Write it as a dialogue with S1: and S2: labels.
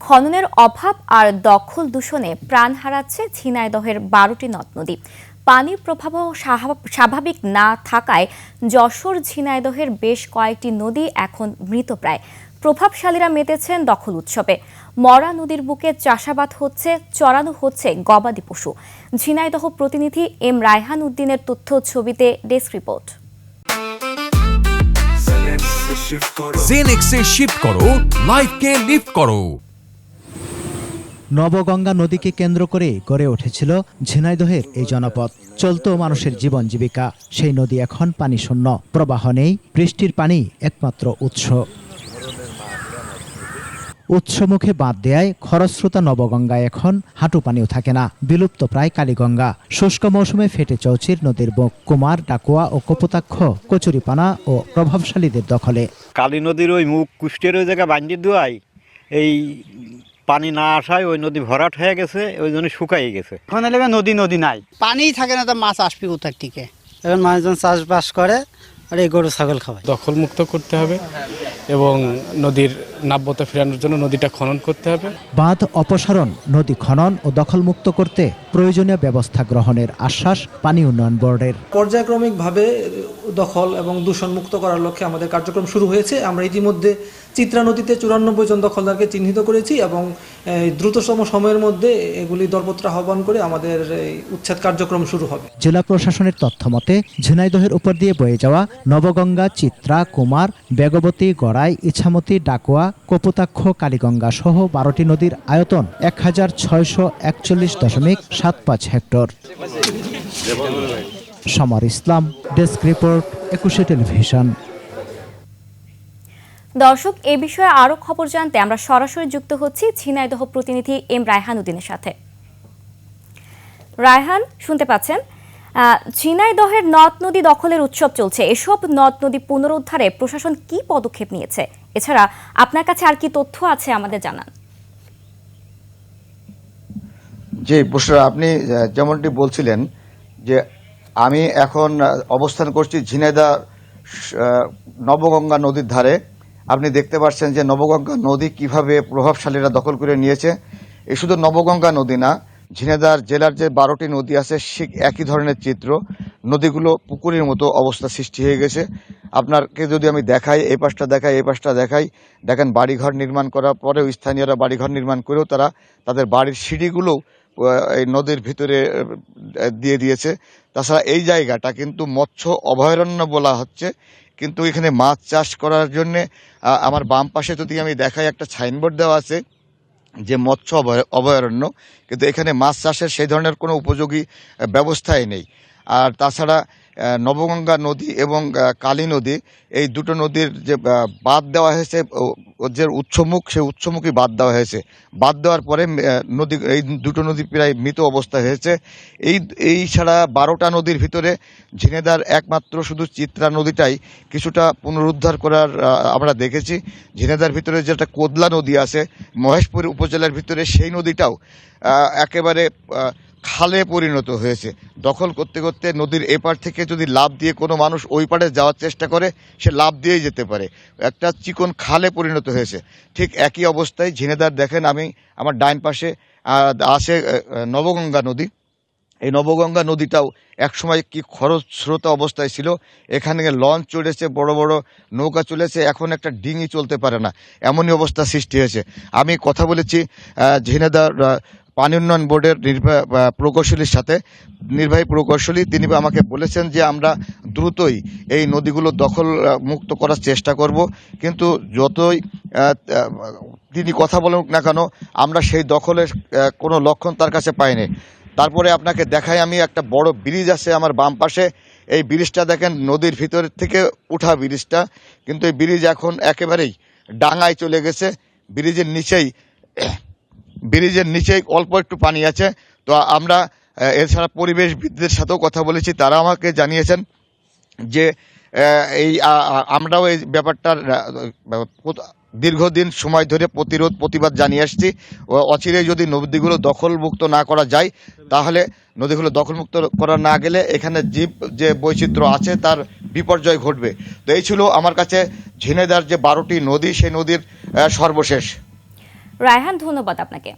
S1: খননের অভাব আর দখল দূষণে প্রাণ হারাচ্ছে ঝিনাইদহের বারোটি নদ নদী। পানির প্রবাহ স্বাভাব- স্বাভাবিক না থাকায় যশোর ঝিনাইদহের বেশ কয়েকটি নদী এখন মৃতপ্রায় প্রভাবশালীরা মেতেছেন দখল উৎসবে। মরা নদীর বুকে চাষাবাদ হচ্ছে, চড়ানো হচ্ছে গবাদি পশু। ঝিনাইদহ প্রতিনিধি এম রায়হান উদ্দিনের তথ্য ছবিতে ডেস্ক রিপোর্ট।
S2: জেনেক্সে শিফট করো লাইফকে লিফট করো।
S3: নবগঙ্গা নদীকে কেন্দ্র করে গড়ে উঠেছিল ঝিনাইদহের এই জনপদ। চলত মানুষের জীবন জীবিকা। সেই নদী এখন পানি শূন্য প্রবাহ নেই, বৃষ্টির পানি একমাত্র উৎস। উৎসমুখে বাঁধ দেয়ায় খরস্রোতা নবগঙ্গা এখন হাঁটু পানিও থাকে না। বিলুপ্ত প্রায় কালীগঙ্গা। শুষ্ক মৌসুমে ফেটে চৌচির নদীর বুক। কুমার, ডাকুয়া ও কপোতাক্ষ, কচুরিপানা ও প্রভাবশালীদের দখলে।
S4: কালী নদীর ওই মুখ কুষ্টের ওই জায়গায় বান্ডিয়ে দেওয়ায় এই পানি না আসায় ওই নদী ভরাট হয়ে গেছে ওই জন্য শুকাই গেছে।
S5: ওখানে লেগে নদী নদী নাই।
S6: পানি থাকে না তো মাছ আসবে কোথার থেকে? এখন মানুষজন চাষবাস করে আর এই গরু ছাগল খাওয়ায়।
S7: দখলমুক্ত করতে হবে এবং নদীর নাব্যতা ফেরানোর জন্য নদীটা খনন করতে হবে।
S3: বাঁধ অপসারণ নদী খনন ও দখলমুক্ত করতে প্রয়োজনীয় ব্যবস্থা গ্রহণের আশ্বাস পানি উন্নয়ন বোর্ডের।
S8: পর্যায়ক্রমিকভাবে দখল এবং দূষণ মুক্ত করার লক্ষ্যে আমাদের কার্যক্রম শুরু হয়েছে। আমরা ইতিমধ্যে চিত্রা নদীতে চুরানব্বই জন দখলদারকে চিহ্নিত করেছি এবং দ্রুততম সময়ের মধ্যে এগুলি দরপত্র আহ্বান করে আমাদের এই, উচ্ছেদ কার্যক্রম শুরু হবে।
S3: জেলা প্রশাসনের তথ্য মতে ঝিনাইদহের উপর দিয়ে বয়ে যাওয়া নবগঙ্গা চিত্রা কুমার বেগবতী গড়াই ইছামতি ডাকুয়া কপোতাক্ষ, কালীগঙ্গা সহ বারোটি নদীর আয়তন এক হাজার ছয়শো একচল্লিশ দশমিক সাত পাঁচ hectare. Samar Islam, desk report, Ekushey television.
S1: দর্শক, এ বিষয়ে আরও খবর জানতে আমরা সরাসরি যুক্ত হচ্ছি ঝিনাইদহ প্রতিনিধি এম রায়হান উদ্দিনের সাথে। রায়হান, শুনতে পাচ্ছেন? ঝিনাইদহের নদ নদী দখলের উৎসব চলছে। এসব নদ নদী পুনরুদ্ধারে প্রশাসন কি পদক্ষেপ নিয়েছে? এছাড়া আপনার কাছে আর কি তথ্য আছে আমাদের জানান।
S9: জি, বুসরা, আপনি যেমনটি বলছিলেন যে আমি এখন অবস্থান করছি ঝিনাইদা নবগঙ্গা নদীর ধারে। আপনি দেখতে পাচ্ছেন যে নবগঙ্গা নদী কীভাবে প্রভাবশালীরা দখল করে নিয়েছে। এ শুধু নবগঙ্গা নদী না ঝিনাইদার জেলার যে বারোটি নদী আছে, ঠিক একই ধরনের চিত্র। নদীগুলো পুকুরের মতো অবস্থা সৃষ্টি হয়ে গেছে। আপনাকে যদি আমি দেখাই, এই পাশটা দেখাই, এই পাশটা দেখাই, দেখেন বাড়িঘর নির্মাণ করার পরেও স্থানীয়রা বাড়িঘর নির্মাণ করেও তারা তাদের বাড়ির সিঁড়িগুলো এই নদীর ভিতরে দিয়ে দিয়েছে। তাছাড়া এই জায়গাটা কিন্তু মৎস্য অভয়ারণ্য বলা হচ্ছে। কিন্তু এখানে মাছ চাষ করার জন্যে আমার বাম পাশে যদি আমি দেখাই একটা সাইনবোর্ড দেওয়া আছে যে মৎস্য অভয়- অভয়ারণ্য, কিন্তু এখানে মাছ চাষের সেই ধরনের কোনো উপযোগী ব্যবস্থাই নেই। আর তাছাড়া নবগঙ্গা নদী এবং কালী নদী, এই দুটো নদীর যে বাদ দেওয়া হয়েছে যে উৎসমুখ, সেই উৎসমুখী বাদ দেওয়া হয়েছে। বাদ দেওয়ার পরে নদী, এই দুটো নদী প্রায় মৃত অবস্থায় হয়েছে। এই এই ছাড়া বারোটা নদীর ভিতরে ঝিনেদার একমাত্র শুধু চিত্রা নদীটাই কিছুটা পুনরুদ্ধার করার আমরা দেখেছি। ঝিনেদার ভিতরে যেটা কোদলা নদী আছে, মহেশপুর উপজেলার ভিতরে সেই নদীটাও একেবারে খালে পরিণত হয়েছে। দখল করতে করতে নদীর এপার থেকে যদি লাভ দিয়ে কোনো মানুষ ওই পারে যাওয়ার চেষ্টা করে, সে লাভ দিয়েই যেতে পারে। একটা চিকন খালে পরিণত হয়েছে। ঠিক একই অবস্থায় ঝিনেদার দেখেন আমি, আমার ডাইন পাশে আছে নবগঙ্গা নদী। এই নবগঙ্গা নদীটাও একসময় কি খরস্রোত অবস্থায় ছিল। এখানে লঞ্চ চলেছে বড় বড় নৌকা চলেছে, এখন একটা ডিঙি চলতে পারে না। এমনই অবস্থা সৃষ্টি হয়েছে। আমি কথা বলেছি ঝিনেদার পানি উন্নয়ন বোর্ডের নির্বাহী প্রকৌশলীর সাথে নির্বাহী প্রকৌশলী, তিনি আমাকে বলেছেন যে আমরা দ্রুতই এই নদীগুলো দখল মুক্ত করার চেষ্টা করব। কিন্তু যতই তিনি কথা বলুক না কেন, আমরা সেই দখলের কোনো লক্ষণ তার কাছে পাইনি। তারপরে আপনাকে দেখাই আমি একটা বড় ব্রিজ আছে আমার বাম পাশে। এই ব্রিজটা দেখেন, নদীর ভিতর থেকে উঠা ব্রিজটা। কিন্তু এই ব্রিজ এখন একেবারেই ডাঙায় চলে গেছে। ব্রিজের নিচেই ব্রিজের নিচেই অল্প একটু পানি আছে। তো আমরা এছাড়া পরিবেশবিদদের সাথেও কথা বলেছি। তারা আমাকে জানিয়েছেন যে এই আমরাও এই ব্যাপারটার দীর্ঘদিন সময় ধরে প্রতিরোধ, প্রতিবাদ জানিয়ে আসছি। অচিরে যদি নদীগুলো দখলমুক্ত না করা যায়, তাহলে নদীগুলো দখলমুক্ত করা না গেলে এখানে জীব যে বৈচিত্র্য আছে, তার বিপর্যয় ঘটবে। তো এই ছিল আমার কাছে ঝিনেদার যে বারোটি নদী, সেই নদীর সর্বশেষ।
S1: রায়হান ধন্যবাদ আপনাকে।